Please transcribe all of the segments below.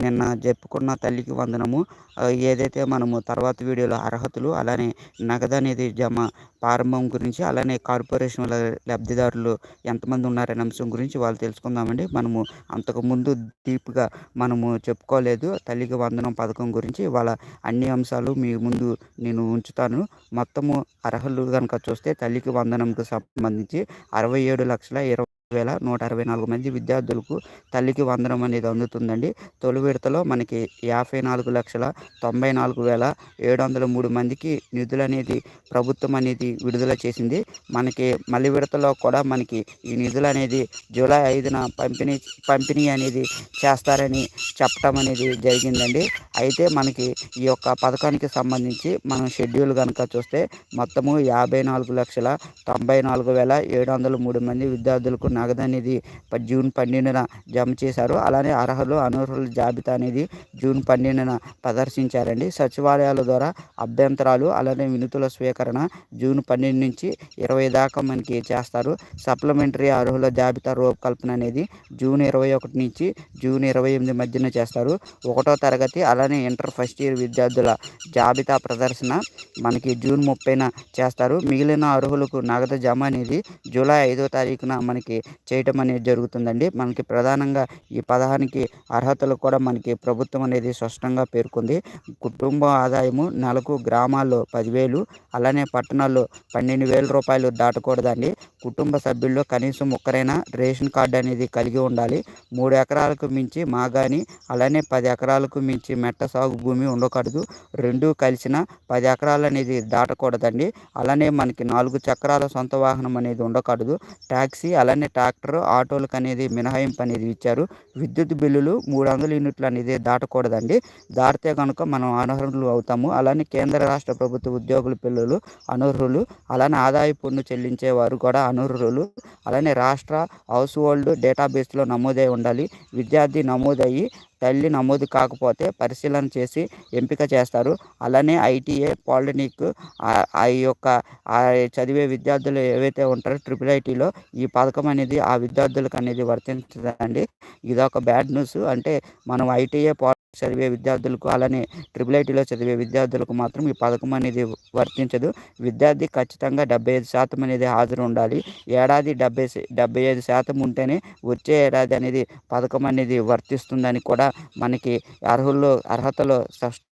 నిన్న చెప్పుకున్న తల్లికి వందనము. ఏదైతే మనము తర్వాత వీడియోలో అర్హతలు అలానే నగదు అనేది జమ ప్రారంభం గురించి అలానే కార్పొరేషన్ల లబ్ధిదారులు ఎంతమంది ఉన్నారనే అంశం గురించి వాళ్ళు తెలుసుకుందామండి. మనము అంతకుముందు డీప్గా మనము చెప్పుకోలేదు. తల్లికి వందనం పథకం గురించి వాళ్ళ అన్ని అంశాలు మీ ముందు నేను ఉంచుతాను. మొత్తము అర్హులు కనుక చూస్తే తల్లికి వందనంకు సంబంధించి అరవై ఏడు లక్షల ఇరవై వేల నూట అరవై నాలుగు మంది విద్యార్థులకు తల్లికి వందనం అనేది అందుతుందండి. తొలి విడతలో మనకి యాభై నాలుగు లక్షల తొంభై నాలుగు వేల ఏడు వందల మూడు మందికి నిధులు అనేది ప్రభుత్వం అనేది విడుదల చేసింది. మనకి మళ్ళీ విడతలో కూడా మనకి ఈ నిధులు అనేది జూలై ఐదున పంపిణీ పంపిణీ అనేది చేస్తారని చెప్పడం అనేది జరిగిందండి. అయితే మనకి ఈ యొక్క పథకానికి సంబంధించి మనం షెడ్యూల్ కనుక చూస్తే మొత్తము యాభై నాలుగు లక్షల తొంభై నాలుగు వేల ఏడు వందల మూడు మంది విద్యార్థులకు నగదు అనేది జూన్ పన్నెండున జమ చేశారు. అలానే అర్హులు అనర్హుల జాబితా అనేది జూన్ పన్నెండున ప్రదర్శించారండి. సచివాలయాల ద్వారా అభ్యంతరాలు అలానే వినతుల స్వీకరణ జూన్ పన్నెండు నుంచి ఇరవై దాకా మనకి చేస్తారు. సప్లిమెంటరీ అర్హుల జాబితా రూపకల్పన అనేది జూన్ ఇరవై ఒకటి నుంచి జూన్ ఇరవై ఎనిమిది మధ్యన చేస్తారు. ఒకటో తరగతి అలానే ఇంటర్ ఫస్ట్ ఇయర్ విద్యార్థుల జాబితా ప్రదర్శన మనకి జూన్ ముప్పైన చేస్తారు. మిగిలిన అర్హులకు నగదు జమ అనేది జూలై ఐదో తారీఖున మనకి చేయటం అనేది జరుగుతుందండి. మనకి ప్రధానంగా ఈ పథకానికి అర్హతలు కూడా మనకి ప్రభుత్వం అనేది స్పష్టంగా పేర్కొంది. కుటుంబ ఆదాయము నెలకు గ్రామాల్లో పదివేలు అలానే పట్టణాల్లో పన్నెండు వేల రూపాయలు దాటకూడదండి. కుటుంబ సభ్యుల్లో కనీసం ఒక్కరైనా రేషన్ కార్డు అనేది కలిగి ఉండాలి. మూడు ఎకరాలకు మించి మాగాని అలానే పది ఎకరాలకు మించి మెట్ట సాగు భూమి ఉండకూడదు. రెండు కలిసిన పది ఎకరాలు అనేది దాటకూడదండి. అలానే మనకి నాలుగు చక్రాల సొంత వాహనం అనేది ఉండకూడదు. ట్యాక్సీ అలానే ట్రాక్టర్ ఆటోలకు అనేది మినహాయింపు అనేది ఇచ్చారు విద్యుత్ బిల్లులు మూడు వందల యూనిట్లు అనేది దాటకూడదండి. దాటితే కనుక మనం అనర్హులు అవుతాము. అలానే కేంద్ర రాష్ట్ర ప్రభుత్వ ఉద్యోగుల పిల్లలు అనర్హులు అలానే ఆదాయ పన్ను చెల్లించేవారు కూడా అనర్హులు. అలానే రాష్ట్ర హౌస్ హోల్డ్ డేటాబేస్లో నమోదై ఉండాలి. విద్యార్థి నమోదయ్యి తల్లి నమోదు కాకపోతే పరిశీలన చేసి ఎంపిక చేస్తారు. అలానే ఐటీఏ పాలిటెక్నిక్ ఆ యొక్క చదివే విద్యార్థులు ఏవైతే ఉంటారో ట్రిపుల్ ఐటీలో ఈ పథకం అనేది ఆ విద్యార్థులకు అనేది వర్తించదండి. ఇది ఒక బ్యాడ్ న్యూస్. అంటే మనం ఐటీఏ చదివే విద్యార్థులకు అలానే ట్రిపుల్ ఐటీలో చదివే విద్యార్థులకు మాత్రం ఈ పథకం అనేది వర్తించదు. విద్యార్థి ఖచ్చితంగా డెబ్బై ఐదు శాతం అనేది హాజరు ఉండాలి. ఏడాది డెబ్బై డెబ్బై ఐదు శాతం ఉంటేనే వచ్చే ఏడాది అనేది పథకం అనేది వర్తిస్తుందని కూడా మనకి అర్హుల్లో అర్హతలో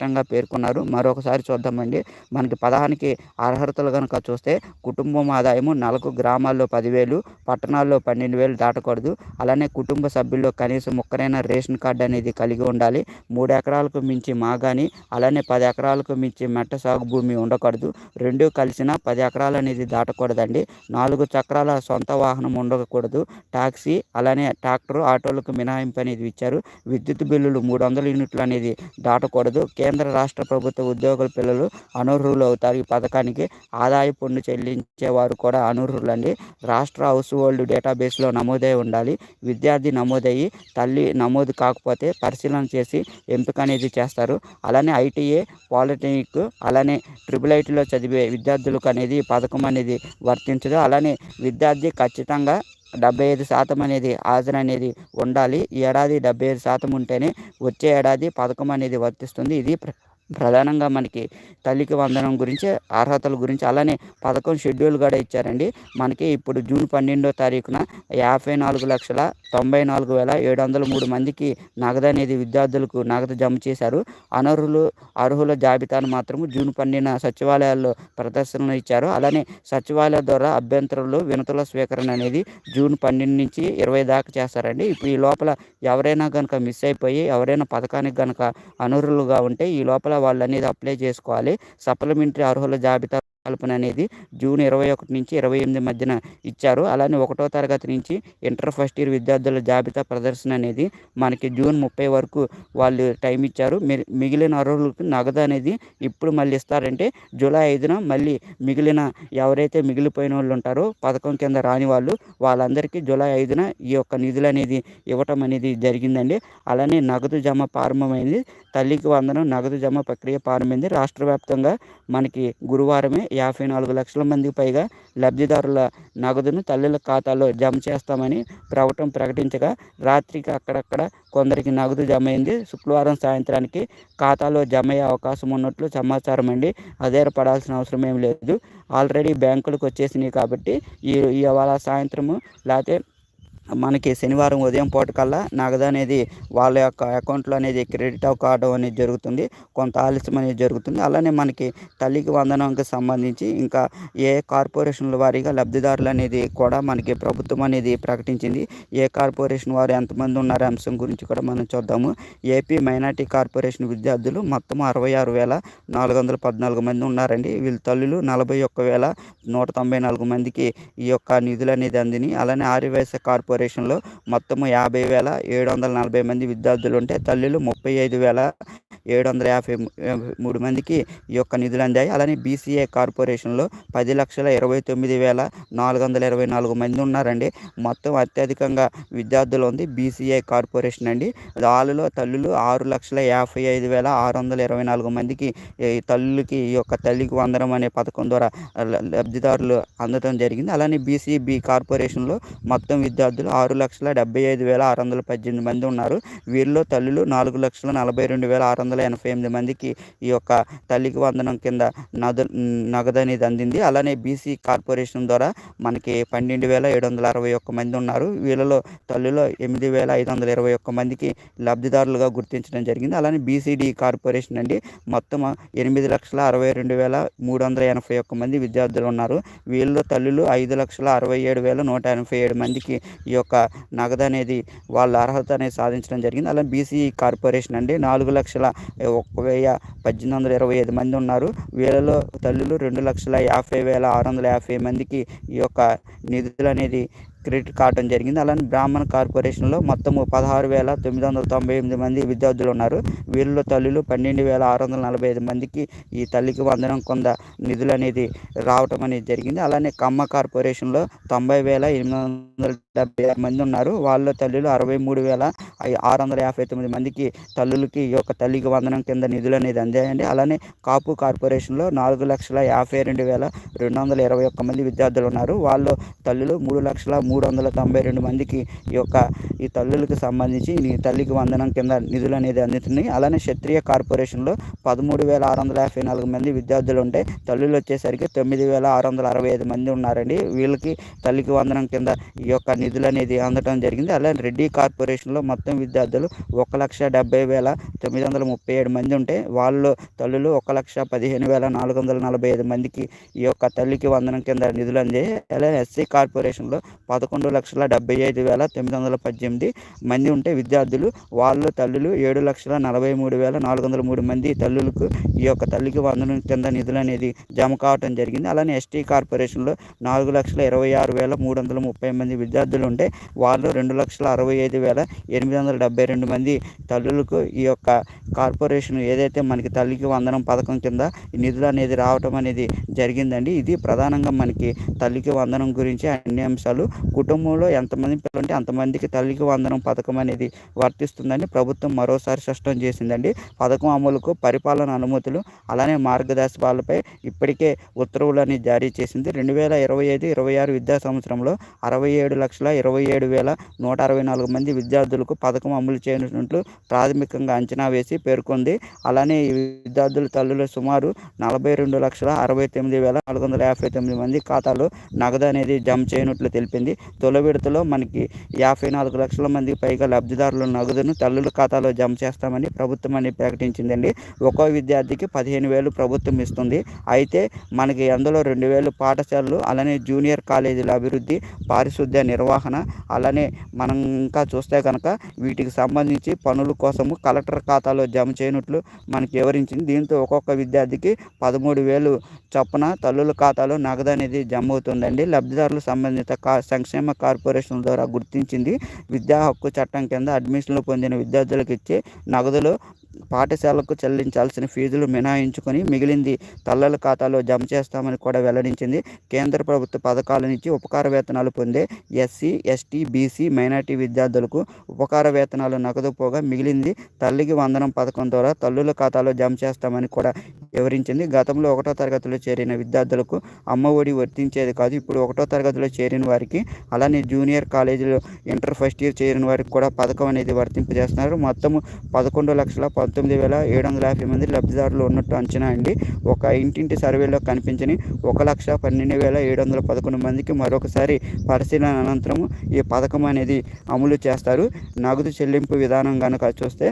స్పష్టంగా పేర్కొన్నారు. మరొకసారి చూద్దామండి. మనకి పదహానికి అర్హతలు కనుక చూస్తే కుటుంబం ఆదాయము నెలకు గ్రామాల్లో పదివేలు పట్టణాల్లో పన్నెండు వేలు దాటకూడదు. అలానే కుటుంబ సభ్యుల్లో కనీసం ఒక్కరైనా రేషన్ కార్డు అనేది కలిగి ఉండాలి. మూడు ఎకరాలకు మించి మాగాని అలానే పది ఎకరాలకు మించి మెట్ట సాగు భూమి ఉండకూడదు. రెండు కలిసిన పది ఎకరాలు అనేది దాటకూడదండి. నాలుగు చక్రాల సొంత వాహనం ఉండకూడదు. టాక్సీ అలానే ట్రాక్టర్ ఆటోలకు మినహాయింపు అనేది ఇచ్చారు. విద్యుత్ బిల్లులు మూడు వందల యూనిట్లు అనేది దాటకూడదు. కేంద్ర రాష్ట్ర ప్రభుత్వ ఉద్యోగుల పిల్లలు అనర్హులు అవుతారు. ఈ పథకానికి ఆదాయ పన్ను చెల్లించేవారు కూడా అనర్హులండి. రాష్ట్ర హౌస్ హోల్డ్ డేటాబేస్లో నమోదై ఉండాలి. విద్యార్థి నమోదయ్యి తల్లి నమోదు కాకపోతే పరిశీలన చేసి ఎంపిక అనేది చేస్తారు. అలానే ఐటీఏ పాలిటెక్నిక్ అలానే ట్రిపుల్ ఐటీలో చదివే విద్యార్థులకు అనేది పథకం అనేది వర్తించదు. అలానే విద్యార్థి ఖచ్చితంగా డెబ్బై ఐదు శాతం అనేది హాజరు అనేది ఉండాలి. ఈ ఏడాది డెబ్బై ఐదు శాతం ఉంటేనే వచ్చే ఏడాది పథకం అనేది వర్తిస్తుంది. ఇది ప్రధానంగా మనకి తల్లికి వందనం గురించి అర్హతల గురించి అలానే పథకం షెడ్యూల్ కూడా ఇచ్చారండి. మనకి ఇప్పుడు జూన్ పన్నెండో తారీఖున యాభై నాలుగు లక్షల తొంభై నాలుగు వేల ఏడు వందల మూడు మందికి నగదు అనేది విద్యార్థులకు నగదు జమ చేశారు. అనర్హులు అర్హుల జాబితాను మాత్రం జూన్ పన్నెండున సచివాలయాల్లో ప్రదర్శనలు ఇచ్చారు. అలానే సచివాలయ ద్వారా అభ్యంతరాలు వినతుల స్వీకరణ అనేది జూన్ పన్నెండు నుంచి ఇరవై దాకా చేస్తారండి. ఇప్పుడు ఈ లోపల ఎవరైనా కనుక మిస్ అయిపోయి ఎవరైనా పథకానికి కనుక అనర్హులుగా ఉంటే ఈ లోపల వాళ్ళు అనేది అప్లై చేసుకోవాలి. సప్లిమెంటరీ అర్హుల జాబితా కల్పన అనేది జూన్ ఇరవై ఒకటి నుంచి ఇరవై ఎనిమిది మధ్యన ఇచ్చారు. అలానే ఒకటో తరగతి నుంచి ఇంటర్ ఫస్ట్ ఇయర్ విద్యార్థుల జాబితా ప్రదర్శన అనేది మనకి జూన్ ముప్పై వరకు వాళ్ళు టైం ఇచ్చారు. మిగిలిన అర్హులకు నగదు అనేది ఇప్పుడు మళ్ళీ ఇస్తారంటే జూలై ఐదున మళ్ళీ మిగిలిన ఎవరైతే మిగిలిపోయిన వాళ్ళు ఉంటారో పథకం కింద రాని వాళ్ళు వాళ్ళందరికీ జూలై ఐదున ఈ యొక్క నిధులు అనేది ఇవ్వటం అనేది జరిగిందండి. అలానే నగదు జమ ప్రారంభమైంది తల్లికి వందనం నగదు జమ ప్రక్రియ ప్రారంభింది రాష్ట్ర వ్యాప్తంగా మనకి గురువారమే యాభై నాలుగు లక్షల మందికి పైగా లబ్ధిదారుల నగదును తల్లుల ఖాతాలో జమ చేస్తామని ప్రభుత్వం ప్రకటించగా రాత్రికి అక్కడక్కడ కొందరికి నగదు జమ అయింది శుక్రవారం సాయంత్రానికి ఖాతాలో జమ అయ్యే అవకాశం ఉన్నట్లు సమాచారం అండి. పడాల్సిన అవసరం ఏం లేదు. ఆల్రెడీ బ్యాంకులకు వచ్చేసినాయి కాబట్టి ఈ ఇవాళ సాయంత్రము లేకపోతే మనకి శనివారం ఉదయం పూట కల్లా నగదు అనేది వాళ్ళ యొక్క అకౌంట్లో అనేది క్రెడిట్ కావడం అనేది జరుగుతుంది. కొంత ఆలస్యం అనేది జరుగుతుంది. అలానే మనకి తల్లికి వందనంకి సంబంధించి ఇంకా ఏ కార్పొరేషన్ల వారీగా లబ్ధిదారులు అనేది కూడా మనకి ప్రభుత్వం అనేది ప్రకటించింది. ఏ కార్పొరేషన్ వారు ఎంతమంది ఉన్నారు అంశం గురించి కూడా మనం చూద్దాము. ఏపీ మైనార్టీ కార్పొరేషన్ విద్యార్థులు మొత్తం అరవై ఆరు వేల నాలుగు వందల పద్నాలుగు మంది ఉన్నారండి. వీళ్ళ తల్లులు నలభై ఒక్క వేల నూట తొంభై నాలుగు మందికి ఈ యొక్క నిధులు అనేది అందిని. అలానే ఆర్యవైశ్య కార్పొరేషన్ కార్పొరేషన్లో మొత్తము యాభై వేల ఏడు వందల నలభై మంది విద్యార్థులు ఉంటే తల్లులు ముప్పై ఐదు వేల ఏడు వందల యాభై మూడు మందికి ఈ యొక్క నిధులు అందాయి. అలానే బీసీఏ కార్పొరేషన్లో పది లక్షల ఇరవై తొమ్మిది వేల నాలుగు వందల ఇరవై నాలుగు మంది ఉన్నారండి. మొత్తం అత్యధికంగా విద్యార్థులు ఉంది బీసీఏ కార్పొరేషన్ అండి. వాళ్ళలో తల్లులు ఆరు లక్షల యాభై ఐదు వేల ఆరు వందల ఇరవై నాలుగు మందికి ఈ తల్లులకి ఈ యొక్క తల్లికి వందనం అనే పథకం ద్వారా లబ్ధిదారులు అందడం జరిగింది. అలానే బీసీబీ కార్పొరేషన్లో మొత్తం విద్యార్థులు ఆరు లక్షల డెబ్బై ఐదు వేల ఆరు వందల పద్దెనిమిది మంది ఉన్నారు. వీరిలో తల్లులు నాలుగు లక్షల నలభై రెండు వేల ఆరు వందల ఎనభై ఎనిమిది మందికి ఈ యొక్క తల్లికి వందనం కింద నదు నగదు అనేది అందింది. అలానే బీసీ కార్పొరేషన్ ద్వారా మనకి పన్నెండు వేల ఏడు వందల అరవై ఒక్క మంది ఉన్నారు. వీళ్ళలో తల్లిలో ఎనిమిది వేల ఐదు వందల ఇరవై ఒక్క మందికి లబ్ధిదారులుగా గుర్తించడం జరిగింది. అలానే బీసీడీ కార్పొరేషన్ అండి మొత్తం ఎనిమిది లక్షల అరవై రెండు వేల మూడు వందల ఎనభై ఒక్క మంది విద్యార్థులు ఉన్నారు. వీళ్ళలో తల్లులు ఐదు లక్షల అరవై ఏడు వేల నూట ఎనభై ఏడు మందికి ఈ యొక్క నగదు అనేది వాళ్ళ అర్హత అనేది సాధించడం జరిగింది. అలా బీసీ కార్పొరేషన్ అండి నాలుగు లక్షల ఒక వెయ్యి పద్దెనిమిది వందల ఇరవై ఐదు మంది ఉన్నారు. వీళ్ళలో తల్లులు రెండు లక్షల యాభై వేల ఆరు వందల యాభై మందికి ఈ యొక్క నిధులు అనేది క్రెడిట్ కావడం జరిగింది. అలానే బ్రాహ్మణ కార్పొరేషన్లో మొత్తం పదహారు వేల తొమ్మిది వందల తొంభై ఎనిమిది మంది విద్యార్థులు ఉన్నారు. వీళ్ళలో తల్లులు పన్నెండు వేల ఆరు వందల నలభై ఐదు మందికి ఈ తల్లికి వందనం కొంద నిధులు అనేది రావటం అనేది జరిగింది. అలానే కమ్మ కార్పొరేషన్లో తొంభై వేల ఎనిమిది వందల డెబ్బై ఆరు మంది ఉన్నారు. వాళ్ళ తల్లులు అరవై మూడు వేల ఆరు వందల యాభై తొమ్మిది మందికి తల్లులకి ఈ యొక్క తల్లికి వందనం కింద నిధులు అనేది అందాయండి. అలానే కాపు కార్పొరేషన్లో నాలుగు లక్షల యాభై రెండు వేల రెండు వందల ఇరవై ఒక్క మంది విద్యార్థులు ఉన్నారు. వాళ్ళు తల్లులు మూడు లక్షల మూడు వందల తొంభై రెండు మందికి ఈ యొక్క ఈ తల్లులకు సంబంధించి ఈ తల్లికి వందనం కింద నిధులు అనేది అందుతున్నాయి. అలానే క్షత్రియ కార్పొరేషన్లో పదమూడు వేల ఆరు వందల యాభై నాలుగు మంది విద్యార్థులు ఉంటే తల్లులు వచ్చేసరికి తొమ్మిది వేల ఆరు వందల అరవై ఐదు మంది ఉన్నారండి. వీళ్ళకి తల్లికి వందనం కింద ఈ యొక్క నిధులు అనేది అందడం జరిగింది. అలానే రెడ్డి కార్పొరేషన్లో మొత్తం విద్యార్థులు ఒక లక్ష డెబ్బై వేల తొమ్మిది వందల ముప్పై ఏడు మంది ఉంటే వాళ్ళు తల్లులు ఒక లక్ష పదిహేను వేల నాలుగు వందల నలభై ఐదు మందికి ఈ యొక్క తల్లికి వందనం కింద నిధులు అంది అలానే ఎస్సీ కార్పొరేషన్లో పదకొండు లక్షల డెబ్బై ఐదు వేల తొమ్మిది వందల పద్దెనిమిది మంది ఉంటే విద్యార్థులు వాళ్ళు తల్లులు ఏడు లక్షల నలభై మూడు వేల నాలుగు వందల మూడు మంది తల్లులకు ఈ యొక్క తల్లికి వందనం కింద నిధులు అనేది జమ కావటం జరిగింది. అలానే ఎస్టీ కార్పొరేషన్లో నాలుగు లక్షల ఇరవై ఆరు వేల మూడు వందల ముప్పై మంది విద్యార్థులు ఉంటే వాళ్ళు రెండు లక్షల అరవై ఐదు వేల ఎనిమిది వందల డెబ్బై రెండు మంది తల్లులకు ఈ యొక్క కార్పొరేషన్ ఏదైతే మనకి తల్లికి వందనం పథకం కింద నిధులు అనేది రావటం అనేది జరిగిందండి. ఇది ప్రధానంగా మనకి తల్లికి వందనం గురించి అన్ని అంశాలు కుటుంబంలో ఎంతమంది పిల్లలుంటే అంతమందికి తల్లికి వందనం పథకం అనేది వర్తిస్తుందని ప్రభుత్వం మరోసారి స్పష్టం చేసిందండి. పథకం అమలుకు పరిపాలన అనుమతులు అలానే మార్గదర్శకాలపై ఇప్పటికే ఉత్తర్వులని జారీ చేసింది. రెండు వేల ఇరవై ఐదు ఇరవై ఆరు విద్యా సంవత్సరంలో అరవై ఏడు లక్షల ఇరవై ఏడు వేల నూట అరవై నాలుగు మంది విద్యార్థులకు పథకం అమలు చేయనున్నట్లు ప్రాథమికంగా అంచనా వేసి పేర్కొంది. అలానే ఈ విద్యార్థుల తల్లులు సుమారు నలభై రెండు లక్షల అరవై తొమ్మిది వేల నాలుగు వందల యాభై తొమ్మిది మంది ఖాతాలో నగదు అనేది జమ చేయనున్నట్లు తెలిపింది. తొలి విడతలో మనకి యాభై నాలుగు లక్షల మంది పైగా లబ్ధిదారుల నగదును తల్లుల ఖాతాలో జమ చేస్తామని ప్రభుత్వం అని ప్రకటించిందండి. ఒక్కో విద్యార్థికి పదిహేను వేలు ప్రభుత్వం ఇస్తుంది. అయితే మనకి అందులో రెండు వేలు పాఠశాలలు అలానే జూనియర్ కాలేజీల అభివృద్ధి పారిశుద్ధ్య నిర్వహణ అలానే మనం ఇంకా చూస్తే కనుక వీటికి సంబంధించి పనుల కోసము కలెక్టర్ ఖాతాలో జమ చేయనట్లు మనకి వివరించింది. దీంతో ఒక్కొక్క విద్యార్థికి పదమూడు వేలు చొప్పున తల్లుల ఖాతాలో నగదు అనేది జమ అవుతుందండి. లబ్ధిదారులు సంబంధిత కా సంక్షేమ కార్పొరేషన్ ద్వారా గుర్తించింది. విద్యా హక్కు చట్టం కింద అడ్మిషన్లు పొందిన విద్యార్థులకు ఇచ్చే నగదులు పాఠశాలకు చెల్లించాల్సిన ఫీజులు మినహాయించుకొని మిగిలింది తల్లల ఖాతాలో జమ చేస్తామని కూడా వెల్లడించింది. కేంద్ర ప్రభుత్వ పథకాల నుంచి ఉపకార వేతనాలు పొందే ఎస్సీ ఎస్టీ బీసీ మైనార్టీ విద్యార్థులకు ఉపకార వేతనాలు నగదు పోగా మిగిలింది. తల్లికి వందనం పథకం ద్వారా తల్లుల ఖాతాలో జమ చేస్తామని కూడా వివరించింది. గతంలో ఒకటో తరగతిలో చేరిన విద్యార్థులకు అమ్మ ఒడి వర్తించేది కాదు. ఇప్పుడు ఒకటో తరగతిలో చేరిన వారికి అలానే జూనియర్ కాలేజీలో ఇంటర్ ఫస్ట్ ఇయర్ చేరిన వారికి కూడా పథకం అనేది వర్తింపజేస్తున్నారు. మొత్తం పదకొండు లక్షల పంతొమ్మిది వేల ఏడు వందల యాభై మంది లబ్ధిదారులు ఉన్నట్టు అంచనా అండి. ఒక ఇంటింటి సర్వేలో కనిపించని ఒక లక్ష పన్నెండు వేల ఏడు వందల పదకొండు మందికి మరొకసారి పరిశీలన అనంతరం ఈ పథకం అనేది అమలు చేస్తారు. నగదు చెల్లింపు విధానం కనుక చూస్తే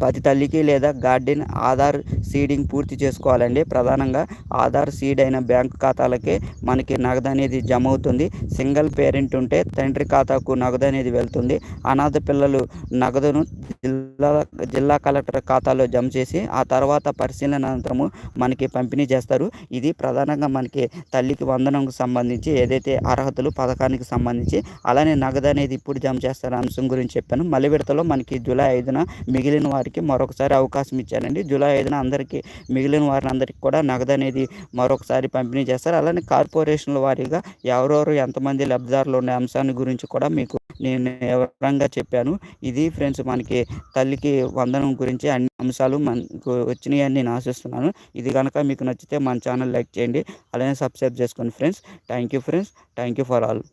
ప్రతి తల్లికి లేదా గార్డెన్ ఆధార్ సీడింగ్ పూర్తి చేసుకోవాలండి. ప్రధానంగా ఆధార్ సీడ్ అయిన బ్యాంక్ ఖాతాలకే మనకి నగదు అనేది జమ అవుతుంది. సింగిల్ పేరెంట్ ఉంటే తండ్రి ఖాతాకు నగదు అనేది వెళ్తుంది. అనాథ పిల్లలు నగదును జిల్లా జిల్లా కలెక్టర్ ఖాతాలో జమ చేసి ఆ తర్వాత పరిశీలన అనంతరము మనకి పంపిణీ చేస్తారు. ఇది ప్రధానంగా మనకి తల్లికి వందనంకు సంబంధించి ఏదైతే అర్హతలు పథకానికి సంబంధించి అలానే నగదు అనేది ఇప్పుడు జమ చేస్తారు. అంశం గురించి చెప్పాను. మళ్ళీ విడతలో మనకి జూలై ఐదున మిగిలిన వారికి మరొకసారి అవకాశం ఇచ్చారండి. జూలై ఐదున అందరికీ మిగిలిన వారిని అందరికీ కూడా నగదు అనేది మరొకసారి పంపిణీ చేస్తారు. అలానే కార్పొరేషన్ల వారీగా ఎవరెవరు ఎంతమంది లబ్ధిదారులు ఉన్న అంశాన్ని గురించి కూడా మీకు నేను వివరంగా చెప్పాను. ఇది ఫ్రెండ్స్ మనకి తల్లికి వందనం గురించి అన్ని అంశాలు మనకు వచ్చినాయి అని నేను ఆశిస్తున్నాను. ఇది కనుక మీకు నచ్చితే మన ఛానల్ లైక్ చేయండి. అలానే సబ్స్క్రైబ్ చేసుకోండి friends. Thank you friends. Thank you for all.